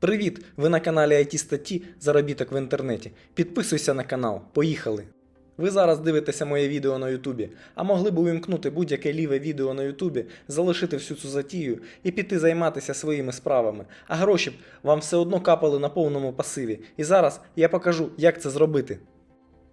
Привіт! Ви на каналі IT статті Заробіток в інтернеті. Підписуйся на канал. Поїхали! Ви зараз дивитеся моє відео на Ютубі, а могли б увімкнути будь-яке ліве відео на Ютубі, залишити всю цю затію і піти займатися своїми справами. А гроші б вам все одно капали на повному пасиві. І зараз я покажу, як це зробити.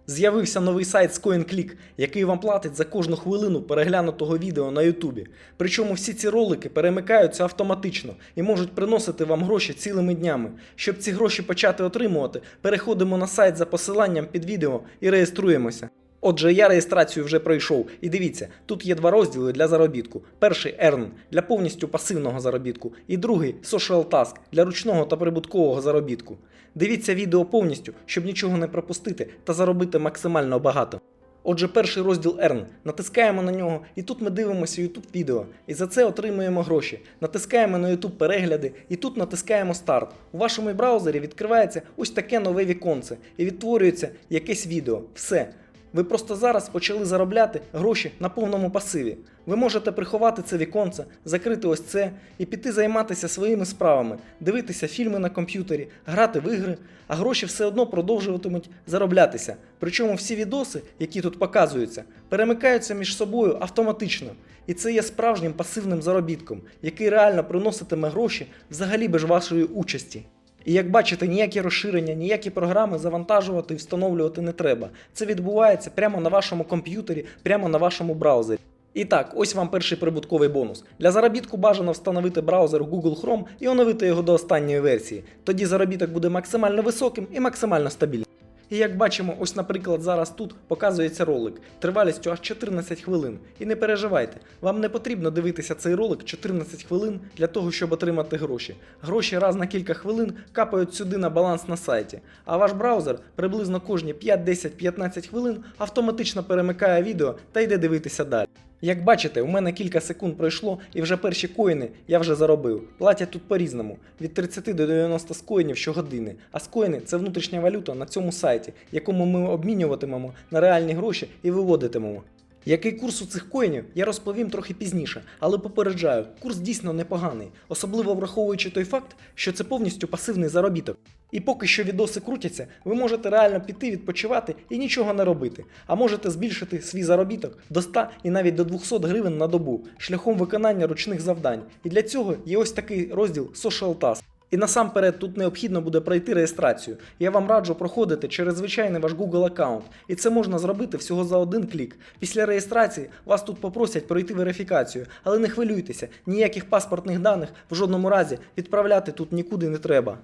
З'явився новий сайт з CoinClick, який вам платить за кожну хвилину переглянутого відео на Ютубі. Причому всі ці ролики перемикаються автоматично і можуть приносити вам гроші цілими днями. Щоб ці гроші почати отримувати, переходимо на сайт за посиланням під відео і реєструємося. Отже, я реєстрацію вже пройшов, і дивіться, тут є два розділи для заробітку. Перший Earn для повністю пасивного заробітку, і другий Social Task для ручного та прибуткового заробітку. Дивіться відео повністю, щоб нічого не пропустити та заробити максимально багато. Отже, перший розділ Earn. Натискаємо на нього, і тут ми дивимося YouTube відео. І за це отримуємо гроші. Натискаємо на YouTube перегляди, і тут натискаємо старт. У вашому браузері відкривається ось таке нове віконце, і відтворюється якесь відео. Все. Ви просто зараз почали заробляти гроші на повному пасиві. Ви можете приховати це віконце, закрити ось це і піти займатися своїми справами, дивитися фільми на комп'ютері, грати в ігри, а гроші все одно продовжуватимуть зароблятися. Причому всі відоси, які тут показуються, перемикаються між собою автоматично. І це є справжнім пасивним заробітком, який реально приноситиме гроші взагалі без вашої участі. І як бачите, ніякі розширення, ніякі програми завантажувати і встановлювати не треба. Це відбувається прямо на вашому комп'ютері, прямо на вашому браузері. І так, ось вам перший прибутковий бонус. Для заробітку бажано встановити браузер Google Chrome і оновити його до останньої версії. Тоді заробіток буде максимально високим і максимально стабільним. І як бачимо, ось, наприклад, зараз тут показується ролик тривалістю аж 14 хвилин. І не переживайте, вам не потрібно дивитися цей ролик 14 хвилин для того, щоб отримати гроші. Гроші раз на кілька хвилин капають сюди на баланс на сайті, а ваш браузер приблизно кожні 5, 10, 15 хвилин автоматично перемикає відео та йде дивитися далі. Як бачите, у мене кілька секунд пройшло і вже перші коїни я вже заробив. Платять тут по-різному від 30 до 90 скоїнів щогодини. А скоїни це внутрішня валюта на цьому сайті, якому ми обмінюватимемо на реальні гроші і виводитимемо. Який курс у цих коїнів, я розповім трохи пізніше, але попереджаю, курс дійсно непоганий, особливо враховуючи той факт, що це повністю пасивний заробіток. І поки що відоси крутяться, ви можете реально піти відпочивати і нічого не робити, а можете збільшити свій заробіток до 100 і навіть до 200 гривень на добу шляхом виконання ручних завдань. І для цього є ось такий розділ Social Task. І насамперед тут необхідно буде пройти реєстрацію. Я вам раджу проходити через звичайний ваш Google аккаунт. І це можна зробити всього за один клік. Після реєстрації вас тут попросять пройти верифікацію, але не хвилюйтеся, ніяких паспортних даних в жодному разі відправляти тут нікуди не треба.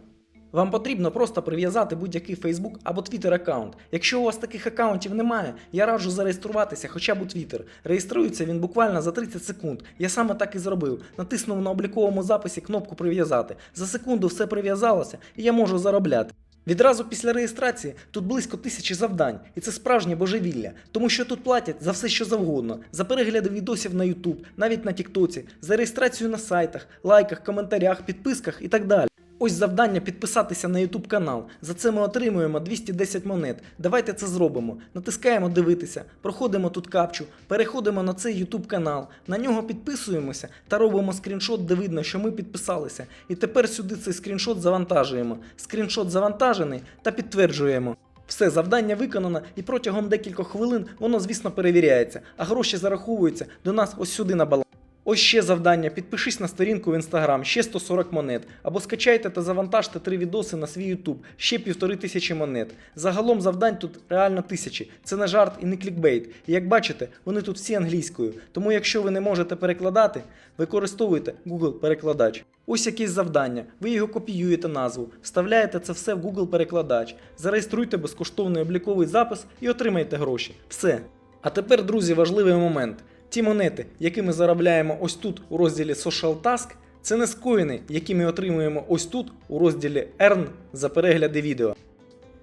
Вам потрібно просто прив'язати будь-який Facebook або Twitter аккаунт. Якщо у вас таких аккаунтів немає, я раджу зареєструватися хоча б у Twitter. Реєструється він буквально за 30 секунд. Я саме так і зробив. Натиснув на обліковому записі кнопку прив'язати. За секунду все прив'язалося, і я можу заробляти. Відразу після реєстрації тут близько тисячі завдань, і це справжнє божевілля, тому що тут платять за все, що завгодно, за перегляди відосів на YouTube, навіть на Тіктоці, за реєстрацію на сайтах, лайках, коментарях, підписках і так далі. Ось завдання підписатися на YouTube канал. За це ми отримуємо 210 монет. Давайте це зробимо. Натискаємо дивитися, проходимо тут капчу, переходимо на цей YouTube канал, на нього підписуємося та робимо скріншот, де видно, що ми підписалися. І тепер сюди цей скріншот завантажуємо. Скріншот завантажений та підтверджуємо. Все, завдання виконано, і протягом декількох хвилин воно, звісно, перевіряється, а гроші зараховуються до нас ось сюди на баланс. Ось ще завдання. Підпишись на сторінку в інстаграм, ще 140 монет. Або скачайте та завантажте три відоси на свій Ютуб, ще півтори тисячі монет. Загалом завдань тут реально тисячі. Це не жарт і не клікбейт. І як бачите, вони тут всі англійською. Тому якщо ви не можете перекладати, використовуйте Google перекладач. Ось якесь завдання. Ви його копіюєте назву, вставляєте це все в Google перекладач, зареєструйте безкоштовний обліковий запис і отримайте гроші. Все. А тепер, друзі, важливий момент. Ті монети, які ми заробляємо ось тут у розділі Social Task, це не скоїни, які ми отримуємо ось тут у розділі Earn за перегляди відео.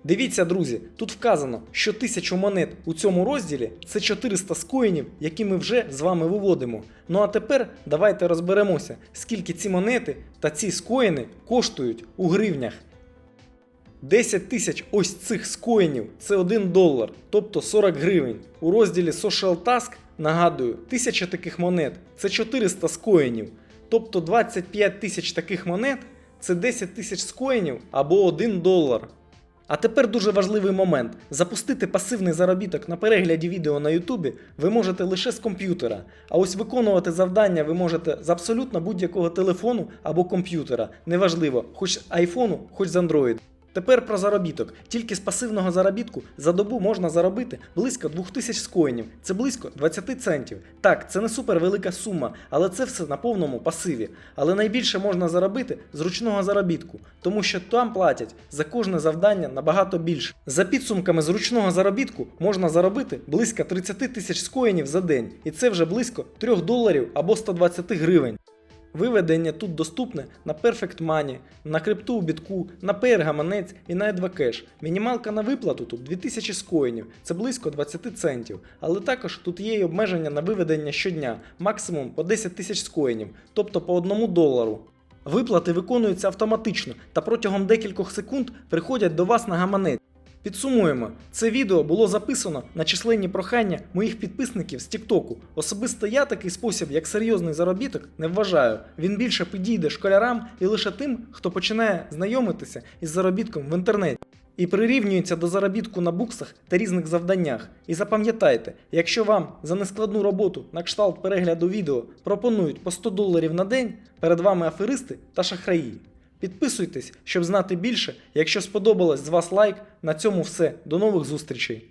Дивіться, друзі, тут вказано, що 1000 монет у цьому розділі це 400 скоїнів, які ми вже з вами виводимо. Ну а тепер давайте розберемося, скільки ці монети та ці скоїни коштують у гривнях. 10 тисяч ось цих скоїнів це 1 долар, тобто 40 гривень. У розділі Social Task, нагадую, 1000 таких монет це 400 скоїнів. Тобто 25 тисяч таких монет це 10 тисяч скоїнів або 1 долар. А тепер дуже важливий момент. Запустити пасивний заробіток на перегляді відео на Ютубі ви можете лише з комп'ютера. А ось виконувати завдання ви можете з абсолютно будь-якого телефону або комп'ютера. Неважливо, хоч з айфону, хоч з Android. Тепер про заробіток. Тільки з пасивного заробітку за добу можна заробити близько 2000 скоїнів. Це близько 20 центів. Так, це не супер велика сума, але це все на повному пасиві. Але найбільше можна заробити з ручного заробітку, тому що там платять за кожне завдання набагато більше. За підсумками з ручного заробітку можна заробити близько 30 тисяч скоїнів за день, і це вже близько 3 доларів або 120 гривень. Виведення тут доступне на Perfect Money, на крипту у бітку, на Payer гаманець і на Edvacash. Мінімалка на виплату тут 2000 скоїнів, це близько 20 центів. Але також тут є й обмеження на виведення щодня, максимум по 10 тисяч скоїнів, тобто по 1 долару. Виплати виконуються автоматично та протягом декількох секунд приходять до вас на гаманець. Підсумуємо, це відео було записано на численні прохання моїх підписників з Тіктоку. Особисто я такий спосіб, як серйозний заробіток, не вважаю. Він більше підійде школярам і лише тим, хто починає знайомитися із заробітком в інтернеті. І прирівнюється до заробітку на буксах та різних завданнях. І запам'ятайте, якщо вам за нескладну роботу на кшталт перегляду відео пропонують по 100 доларів на день, перед вами аферисти та шахраї. Підписуйтесь, щоб знати більше. Якщо сподобалось з вас лайк. На цьому все. До нових зустрічей!